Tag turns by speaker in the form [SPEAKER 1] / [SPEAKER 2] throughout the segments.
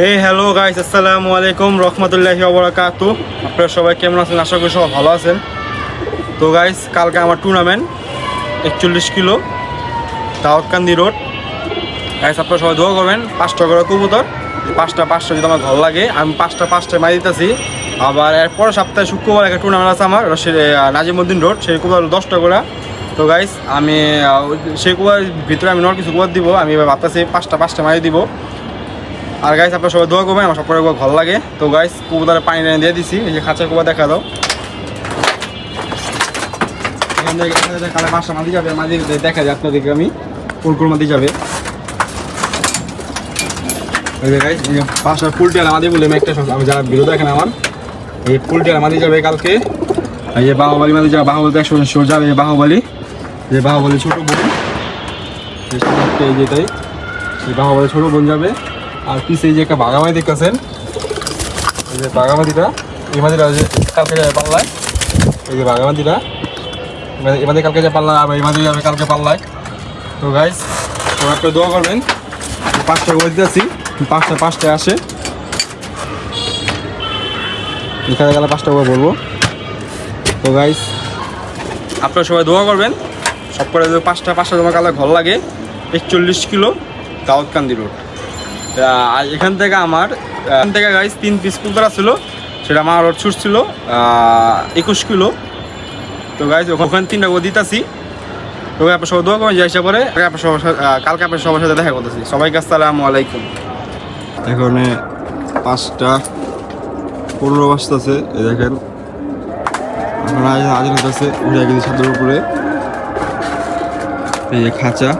[SPEAKER 1] হে hello guys আসসালামু আলাইকুম রহমতুল্লাহি ওবরাকাত আপনারা সবাই কেমন আছেন? আশা করি সবাই ভালো আছেন। তো গাইস কালকে আমার টুর্নামেন্ট একচল্লিশ কিলো দাউদকান্দি রোড গাইস আপনারা সবাই দোয়া করবেন। পাঁচটা করে কবুতর। পাঁচটা পাঁচটা যদি আমার ভালো লাগে, আমি পাঁচটা পাঁচটা মারি দিতেছি। আবার এরপর সপ্তাহে শুক্রবার একটা টুর্নামেন্ট আছে আমার নাজিমুদ্দিন রোড সেই কবুতর হলো দশটা করে। তো গাইস আমি সেই কুয়ার ভিতরে আমি নর কিছু কুয়ার দিব। আমি ভাবতেছি পাঁচটা পাঁচটা মারি দিব। আর গাইস আপনারা সবাই দোয়া করবেন, আমার সবার ভালো লাগে। তো গাইস কবুতরে পানি টানি দিয়ে দিছি, এই যে খাঁচার কবুতর দেখা দাও। এখান থেকে মাদি যাবে দেখা আমি যাবে। মাদি বলে একটা আমি আমার, এই যাবে কালকে। যে বাহুবালি মাদি যাবে যাবে বাহুবালি। যে বাহুবলি ছোট বোন। এই বাহুবলি ছোট বোন যাবে। আর পিছে যে একটা বাগামাদি দেখতেছেন, এই যে বাগামাদিটা এই যে কালকে যাবে পাল্লায়, এই যে বাগামাদিটা এবার- এবারে কালকে যে পাল্লা আবার মাদি যাবে কালকে পাল্লায়। তো গাইস তো একটা দোয়া করবেন পাঁচটা করে দিতেছি, পাঁচটা পাঁচটায় আসে। এখানে গেলে পাঁচটা করে বলব। তো গাইস আপনারা সবাই দোয়া করবেন সব করে পাঁচটা পাঁচটা জমা কালে ঘর লাগে, একচল্লিশ কিলো দাউদকান্দি রোড। এখান থেকে আমার এখান থেকে গাইস তিন পিস কুকুরা ছিল, সেটা আমার ওর ছুট ছিল একুশ কিলো। তো গাইস ওখানে তিনটা গো দিতেছি। তো আপনার সবাই দোয়া করবেন যে হিসাব করে আপনার সবার সাথে কালকে আপনার সবার সাথে দেখা করতেছি। সবাইকে আসসালামু আলাইকুম। এখানে পাঁচটা পনেরো বাজতেছে, এই দেখেন। আজ আজ উঠে গেছি উপরে। এই যে খাঁচা।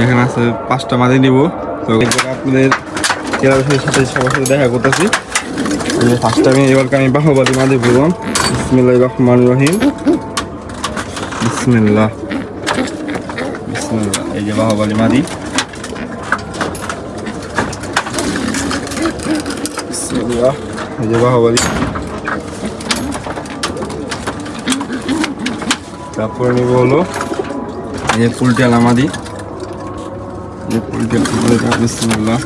[SPEAKER 1] এখানে আছে পাঁচটা মাদি নিব। আপনাদের কেরালের সাথে সবার সাথে দেখা করতেছি। ফার্স্ট আমি এবারকে আমি বাহুবাদী মাদি বললাম বিসমিল্লাহ রহমান রহিম। বিসমিল্লাহ। বিসমিল্লাহ। এই যে বাহুবালী মাদি। এই যে বাহুবালী। তারপরে নিব হলো, এই যে পুলটিয়াল আমাদি যে পুলটিয়াল পুলটিয়াল বিসমিল্লাহ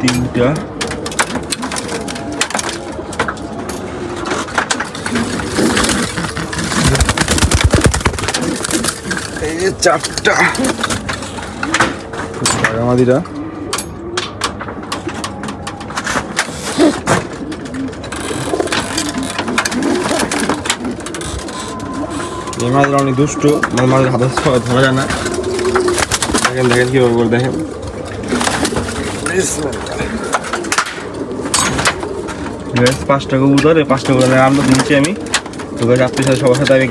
[SPEAKER 1] তিনটা চারটা। আমাদিরা এই অনেক দুষ্ট মাছ মাছের হাতে ধরা যায় না। দেখেন দেখেন কীভাবে করে দেখেন। পাঁচটা কবুতর, এই পাঁচটা কবুতর আমরা দিচ্ছি আমি। তো গাছ সাথে সবার সাথে আমি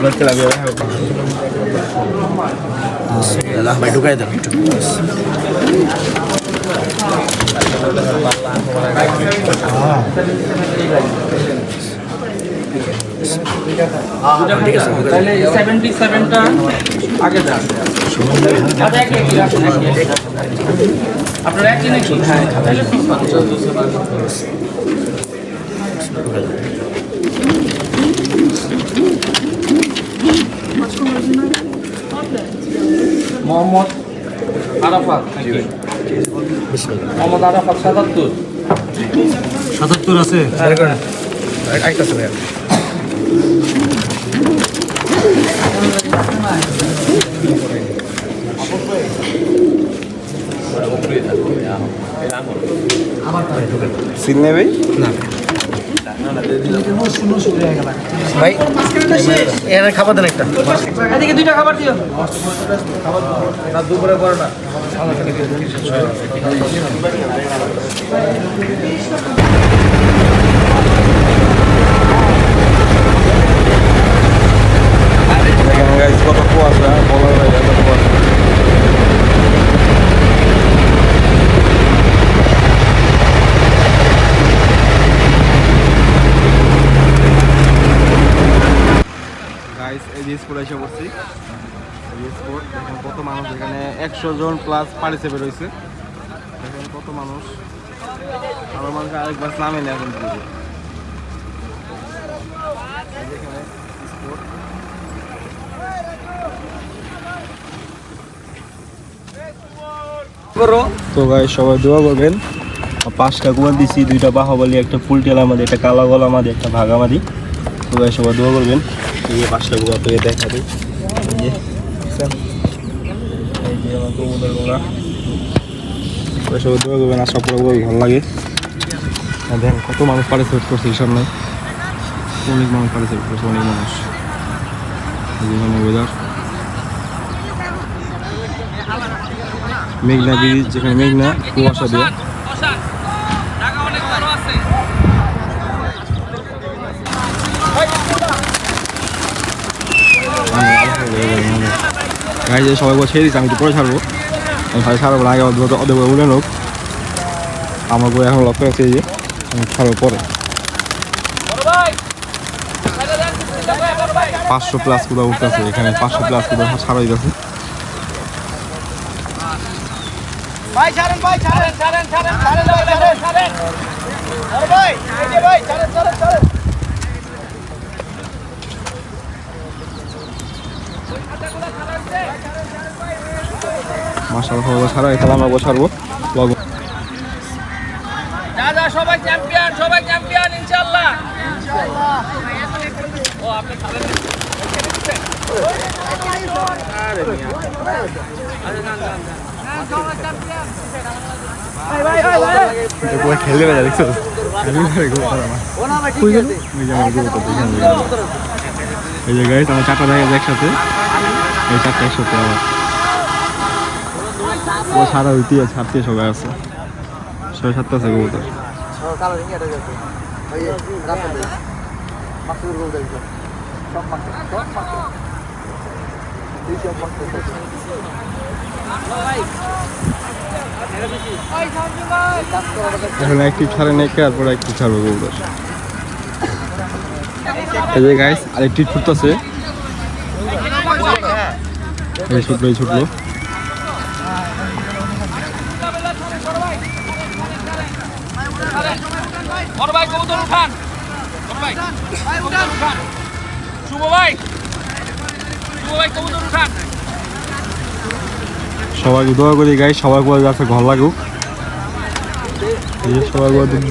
[SPEAKER 2] আল্লাহ ভাই ঢুকাই ঠিক আছে ঢুকাই দেন।
[SPEAKER 3] তাহলে সেভেন্টি সেভেনটা আগে যান। একই, একই, রাখুন, একই, একই। আপনার একই নাকি হ্যাঁ তাহলে ঠিক আছে। মোহাম্মদ আরাফাত মোহাম্মদ আরাফাত সাতাত্তর।
[SPEAKER 2] সাতাত্তর আছে? একটা ভাইয়া
[SPEAKER 1] সিল নেবেই?
[SPEAKER 2] ভাই এখানে খাবার দেন একটা।
[SPEAKER 3] এদিকে দুইটা খাবার দিও।
[SPEAKER 2] দুপুরে করে না
[SPEAKER 1] দেখেন গাইস কত কুয়াশা বাইরে এত কুয়াশা কত মানুষ, এখানে একশো জন প্লাস পার্টিসিপেট হয়েছে। দেখেন কত মানুষ। আরও মানুষ আরেকবার নামে নেই এখন পর্যন্ত। এই যে এখানে স্পোর্ট
[SPEAKER 2] করো।
[SPEAKER 1] তো ভাই সবাই দোয়া করবেন। পাঁচটা গোয়াল দিছি, দুইটা বাহাবালি, একটা পুলটেল আমাদের, একটা কালা গলা আমাদের, একটা ভাগামাদি। তো ভাই সবাই দোয়া করবেন। এই যে পাঁচটা গোয়া পেয়ে দেখা দিই এই? এই সবাই দোয়া করবেন, আশা করা ভালো লাগে। দেখেন কত মানুষ পার্টিসিপেট করছে হিসাব নাই অনেক মানুষ পার্টিসিপেট করছে, অনেক মানুষ। এই ওয়েদার মেঘনা ব্রিজ, যেখানে মেঘনা কুয়াশা দিয়ে। গাড়ি যে সবাই ছেড়ে দিচ্ছে আমি তো পরে ছাড়বো। আমি ভাই ছাড়বো না, আগে ওদের বলে লোক আমার বই এখন লক্ষ্য আছে যে ছাড়বো পরে। পাঁচশো প্লাস কোথাও উঠতেছে, এখানে পাঁচশো প্লাস কোথাও ছাড়াই গেছে
[SPEAKER 2] ভাই ছাড়েন ভাই ছাড়েন
[SPEAKER 3] ছাড়েন ছাড়েন ছাড়েন ছাড়েন ছাড়েন ছাড়েন।
[SPEAKER 2] আরে ভাই এই যে ভাই ছাড়েন ছাড়েন ছাড়েন।
[SPEAKER 1] মাসাল সবাই ছাড়াই তাহলে আমরা বসারবো লগ
[SPEAKER 3] যা যা সবাই চ্যাম্পিয়ন সবাই চ্যাম্পিয়ন ইনশাআল্লাহ। ও আপনি খাবেন
[SPEAKER 1] খেলতে পারে দেখছ এই যে গাড়ি আমার চারটা দেখা একসাথে এই চারটা একসাথে আবার ও সারা উঠি ছাড়তে সবাই আছে ছয় সাতটা আছে কবুতর
[SPEAKER 2] সব
[SPEAKER 1] এখন একটি ছাড়ে নেই তারপর একটি ছাড়বো কবুতর এই যে গাইস আরেকটি ছুটতেছে এই ছুটলো এই ছুটলো।
[SPEAKER 3] শুভ ভাই। শুভ ভাই, কবুতর উঠান।
[SPEAKER 1] সবাইকে দোয়া করি গাই সবাই করে যাচ্ছে ঘর লাগুক। সবাই
[SPEAKER 2] উঠান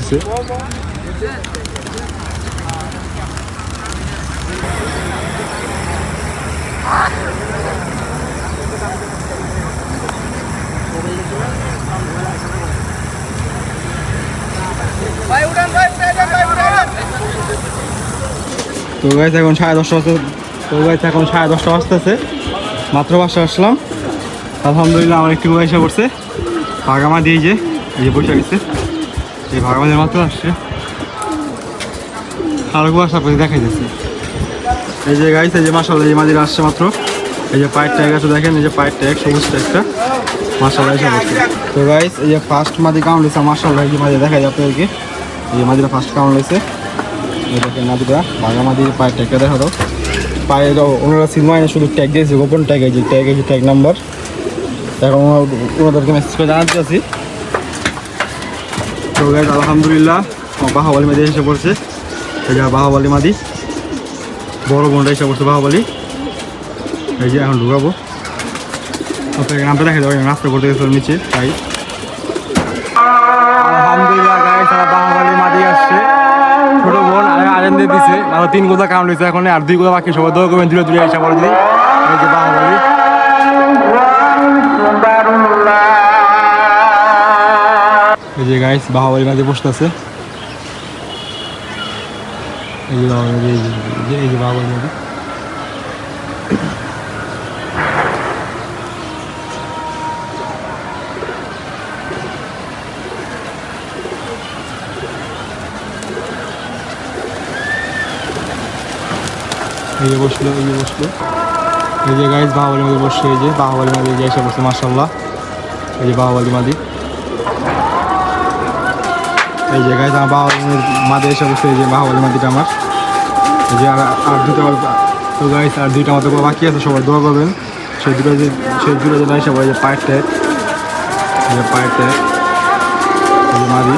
[SPEAKER 2] ভাই উঠান
[SPEAKER 1] তো গাইছে এখন সাড়ে দশটা তো গাইছে এখন সাড়ে দশটা বাজতেছে। মাত্র বাসা আসলাম। আলহামদুলিল্লাহ আমার একটু পয়সা পড়ছে ভাগামা দিয়ে যে এই যে পয়সা গেছে এই ভাগামাদের মাত্র আসছে আরও কুয়াশা পরে দেখাই যাচ্ছে এই যে গাইছে যে মাসাল এই মাদির আসছে মাত্র এই যে পায়ের ট্যাগ আছে দেখেন এই যে পায়ের ট্যাগ সবুজ ট্যাগটা মাসাল্লাহ এসে পড়ছে তো গাইস এই যে ফার্স্ট মাদি কাউন্ট হয়েছে মাসাল্লাহ এই মাদি দেখাই যায় আপনাদেরকে এই মাদিরা ফার্স্ট কাউন্ট হয়েছে এই দেখেন নাদিরা ভাগামাদির পায়ের ট্যাগটা দেখা দাও পায়ে ওনারা সিনেমায় শুধু ট্যাগ দিয়েছে গোপন ট্যাগ এই যে ট্যাগ এই যে ট্যাগ নাম্বার ওনাদেরকে মেসেজ করে জানাতে আছি তো আলহামদুলিল্লাহ মাদি এসে পড়ছে। যে বাহাবালি মাদি, বড় বোনটা এসে পড়ছে বাহাবালি। এই যে এখন ঢুকাবো। আপনাকে নামটা তাই। মাদি আসছে। বোন দিছে। তিন গোদা কাউন্ট এখন, আর দুই গোদা বাকি সবাই দোয়া ধীরে ধীরে এসে পড়ে দিই গাইস বাহাবালি মাঝে বসতেছে এই যে এই যে, এই যে- এই যে বসল, এই যে বসল। এই যে গাইস বাহাবালি মাঝে বসছে, এই যে বাহাবালি যে এসে মার্শাল্লাহ এই যে বাহাবালি মাদি এই যে গাইস আমার বাহাবালির মাদে এসে বসছে এই যে বাহাবালি মাদিটা আমার। এই যে আর আর দুটো তো গাইস আর দুইটা মতো বাকি আছে, সবাই দোয়া করবেন। সেই দুটো যে সেই দুটো যে নাই সবাই যে পায়ের ট্যাগ এই যে পায়ের ট্যাগ এই যে মাদি।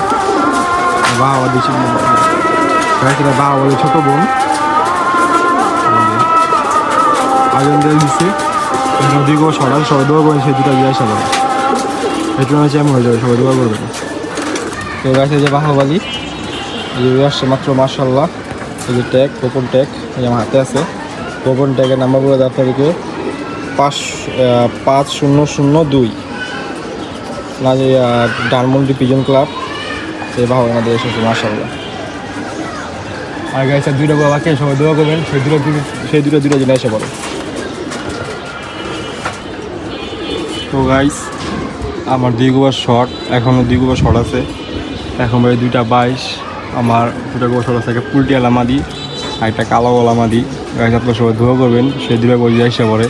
[SPEAKER 1] বাহাবা দিচ্ছি এটা বাহাবালির ছোটো বোন। আয়োজন দিয়ে দিচ্ছে দুই গো সরাল সবাই দোয়া করেন সেই দুটো জিজ্ঞাসা করে এই টুর্নামেন্ট চ্যাম্পিয়ন হয়ে যাবে, সবাই দোয়া করবেন। তো গাছ যে বাহাবালি আসছে মাত্র মার্শাল্লাহ এই যে ট্যাগ কোপন ট্যাগ এই আমার হাতে আছে। কোপন ট্যাগের নাম্বার বলে দেয় আপনাদেরকে, পাঁচ পাঁচ শূন্য শূন্য দুই। না যে ডানমন্ডি পিজন ক্লাব সেই বাহু আমাদের এসেছে মার্শাল্লাহ আর গাইছে দুইটা বাবাকে সবাই দোয়া করবেন, সেই দুটো সেই দুটো দুটো জন্য এসে পড়ে। তো গাইস আমার দুই গোবার শর্ট এখনও দুই গোবার শর্ট আছে। এখন ভাই দুইটা বাইশ, আমার দুটা শর্ট আছে, একটা পুলটি আলামাদি আর একটা কালো আলামাদি গাইস আপনার সবাই ধোয়া করবেন, সেই দুটা বই এসে পড়ে।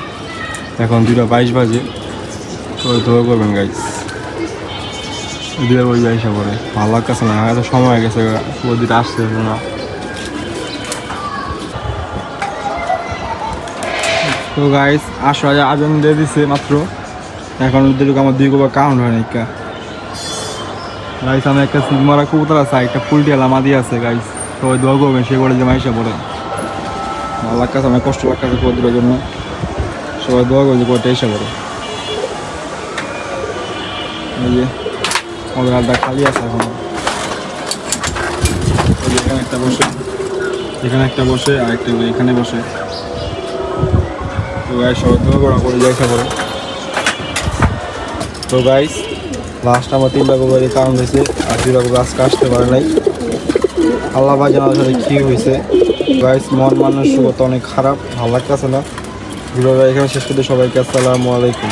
[SPEAKER 1] এখন দুইটা বাইশ বাজে, সবাই ধোয়া করবেন গাইস দুইটা বই এসে পড়ে। ভালো লাগতেছে না, এত সময় গেছে দুটা আসছে না। তো গাইস আটশো হাজার আবেদন দিয়ে দিছে মাত্র। এখন আমার দুই গোবার কাউন্ট হয় না গাইস আমি একটা সিগমারা কবুতর আছে একটা পুলটি আলামাদি আছে গাইস সবাই দোয়া করবেন, সে করে যে মাইসা পড়ে। ভালো লাগতেছে আমার কষ্ট লাগতেছে কবুতরের জন্য। সবাই দোয়া করবে কয়টা এসে পড়ে। এই যে, আমাদের আড্ডা খালি আছে এখন। এখানে একটা বসে। এখানে একটা বসে, আর একটা এখানে বসে। তো গাইস সবাই দোয়া করা করে যাইছে পরে তো গাইস লাস্ট আমার তিন লাখ বাড়ি কারণ হয়েছে আর দুই লাখ আজকে আসতে পারে নাই আল্লাহ ভাই জানার সাথে কী হয়েছে গাইস মন মানসিকতা অনেক খারাপ ভালো লাগতেছে না ভিডিওটা এখানে শেষ করতে সবাইকে আসসালামু আলাইকুম।